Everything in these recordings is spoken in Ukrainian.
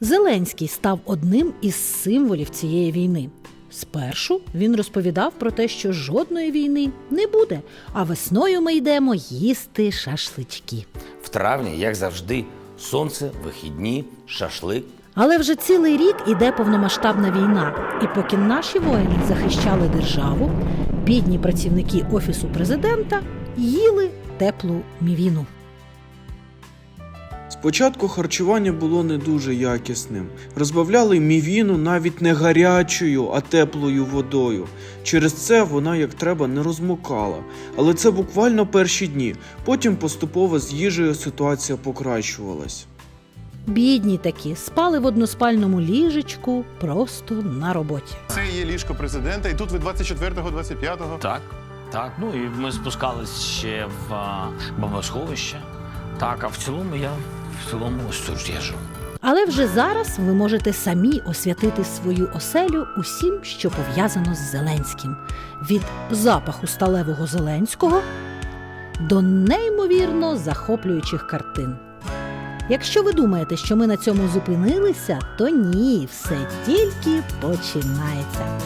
Зеленський став одним із символів цієї війни. Спершу він розповідав про те, що жодної війни не буде, а весною ми йдемо їсти шашлички. В травні, як завжди, сонце, вихідні, шашлик. Але вже цілий рік іде повномасштабна війна, і поки наші воїни захищали державу, бідні працівники офісу президента їли теплу мівіну. Спочатку харчування було не дуже якісним. Розбавляли мівіну навіть не гарячою, а теплою водою. Через це вона як треба не розмокала. Але це буквально перші дні. Потім поступово з їжею ситуація покращувалась. Бідні такі спали в односпальному ліжечку просто на роботі. Це є ліжко президента, і тут ви 24-го, 25-го. Так, так. Ну і ми спускались ще в бомбосховище. Так, а в цілому я в цілому ось. Але вже зараз ви можете самі освятити свою оселю усім, що пов'язано з Зеленським, від запаху сталевого Зеленського до неймовірно захоплюючих картин. Якщо ви думаєте, що ми на цьому зупинилися, то ні, все тільки починається.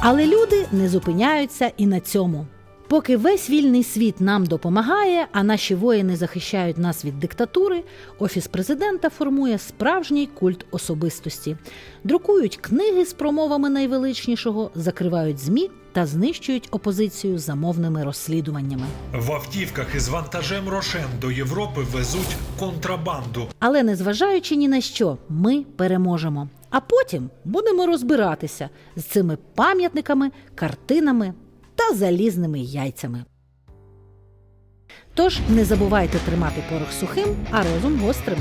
Але люди не зупиняються і на цьому. Поки весь вільний світ нам допомагає, а наші воїни захищають нас від диктатури, офіс президента формує справжній культ особистості, друкують книги з промовами найвеличнішого, закривають змі та знищують опозицію замовними розслідуваннями. В автівках із вантажем Рошен до Європи везуть контрабанду. Але незважаючи ні на що, ми переможемо. А потім будемо розбиратися з цими пам'ятниками, картинами та залізними яйцями. Тож не забувайте тримати порох сухим, а розум гострим.